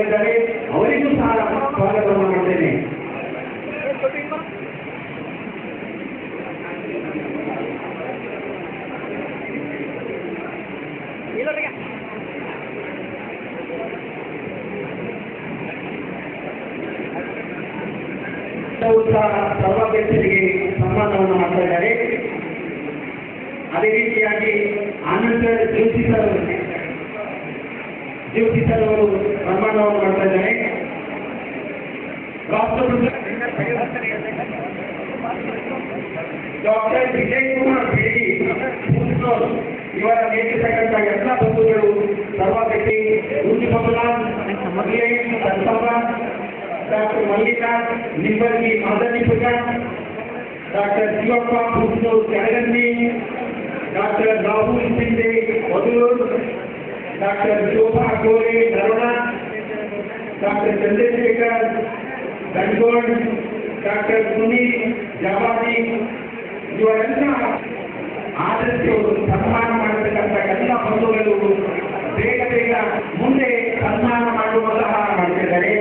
ಪಾಲ್ಗೊಳ್ಳಲಿದ್ದಾರೆ ಅವರಿಗೂ ಸಹ ಸ್ವಾಗತವನ್ನು ಮಾಡ್ತೇನೆ. ಉತ್ಸಾಹ ಸರ್ವಾಧ್ಯಕ್ಷರಿಗೆ ಸನ್ಮಾನವನ್ನು ಮಾಡ್ತಾ ಇದ್ದಾರೆ. ಅದೇ ರೀತಿಯಾಗಿ ಆನಂದ ಜೋಶಿ ಅವರು ಜೋಶಿ ಸರ್ ಅವರು ಸನ್ಮಾನವನ್ನು ಮಾಡ್ತಾ ಇದ್ದಾರೆ ರಾಷ್ಟ್ರಪತಿ ಡಾಕ್ಟರ್ ವಿಜಯ್ ಕುಮಾರ್ ಬೇಡಿ ಮುಸ್ಲೋರ್ ಇವರ ನೇತೃತ್ವಕ್ಕಂಥ ಎಲ್ಲ ಬಂಧುಗಳು ಸರ್ವಾಧ್ಯಕ್ಷಿ ರುಚಿ ಬಬಲಾನ್ ಮಹಿಳೆ ಸಂಸವ doctor Mallika Nimbargi ಮಾದನಿಪುರ doctor Shivappa ಮುಸ್ಲೂರ್ ಕೆಳಗನ್ನಿ doctor Rahul Shinde ಮಧುರೂರ್ doctor Shobha Kore Narona doctor Chandrashekhar Gangod doctor Sunil, Jawadi, ಇವರೆಲ್ಲ ಆದಷ್ಟು ಸನ್ಮಾನ ಮಾಡತಕ್ಕಂಥ ಎಲ್ಲ ಬಂಧುಗಳು ಬೇಗ ಬೇಗ ಮುಂದೆ ಸನ್ಮಾನ ಮಾಡುವ ಸಹ ಮಾಡ್ತಿದ್ದಾರೆ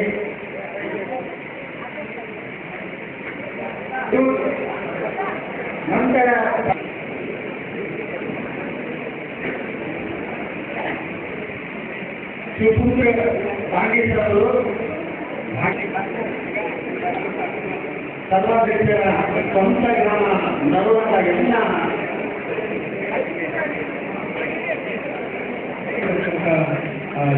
ನಂತರ ಶಿವಪುತ್ರ ಪಾಂಡೇಶ್ವರರು ಸರ್ವಾಧ್ಯಕ್ಷರ ಸ್ವಂತ ಗ್ರಾಮ ನರವತ್ತ ಎಲ್ಲ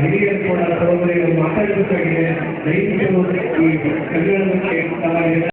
ಹಿರಿಯರು ಕೂಡ ಸಹೋದರಿಗಳು ಮಾತಾಡಬೇಕಾಗಿದೆ ದಯವಿಟ್ಟು ಈ ಕೇಳ್ತಾ